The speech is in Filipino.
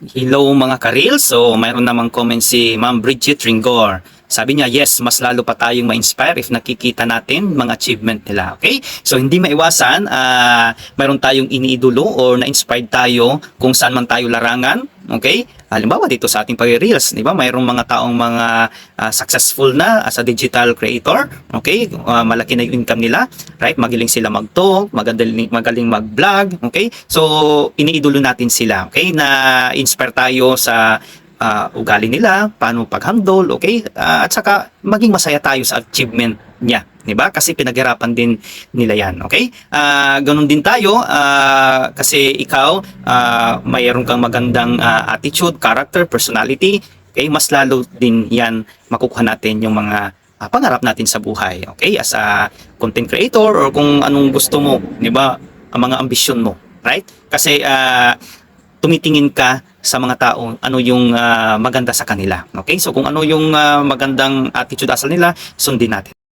Hello mga karil. So, mayroon namang comment si Ma'am Bridget Ringor. Sabi niya, yes, mas lalo pa tayong ma-inspire if nakikita natin mga achievement nila. Okay? So, hindi maiwasan, ah mayroon tayong iniidolo or na-inspired tayo kung saan man tayo larangan. Okay? Halimbawa, dito sa ating pag-reels, di ba? Mayroong mga taong mga ah, successful na as a digital creator. Okay? Ah, malaki na yung income nila. Right? Magaling sila mag-talk, magaling, magaling mag-vlog. Okay? So, iniidolo natin sila. Okay? Na inspire tayo sa ah, ugali nila, paano pag-handle, okay? Ah, at saka maging masaya tayo sa achievement niya, 'di ba? Kasi pinaghirapan din nila 'yan, okay? Ah, ganun din tayo ah, kasi ikaw ah, mayroon kang magandang ah, attitude, character, personality, okay? Mas lalo din 'yan makukuha natin yung mga ah, pangarap natin sa buhay, okay? As a content creator or kung anong gusto mo, 'di ba? Ang mga ambisyon mo, right? Kasi ah, tumitingin ka sa mga tao ano yung ah, maganda sa kanila. Okay? So kung ano yung ah, magandang attitude asal nila, sundin natin.